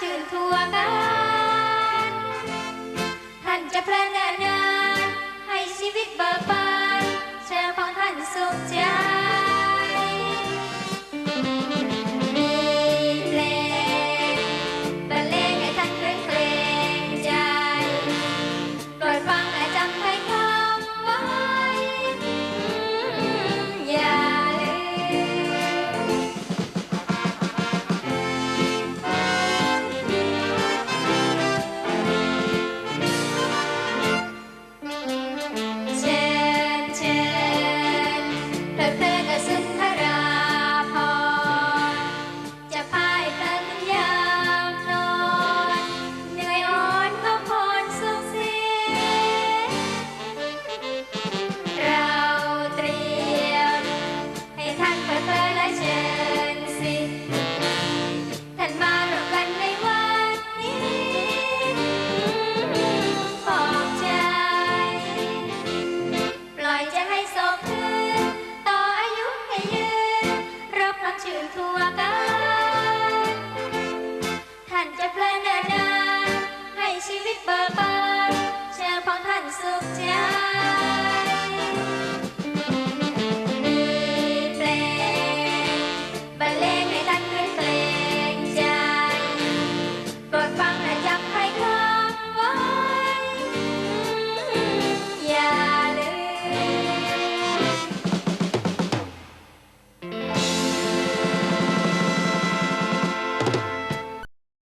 ชื่นทั่วกัน ท่านจะพระน So down.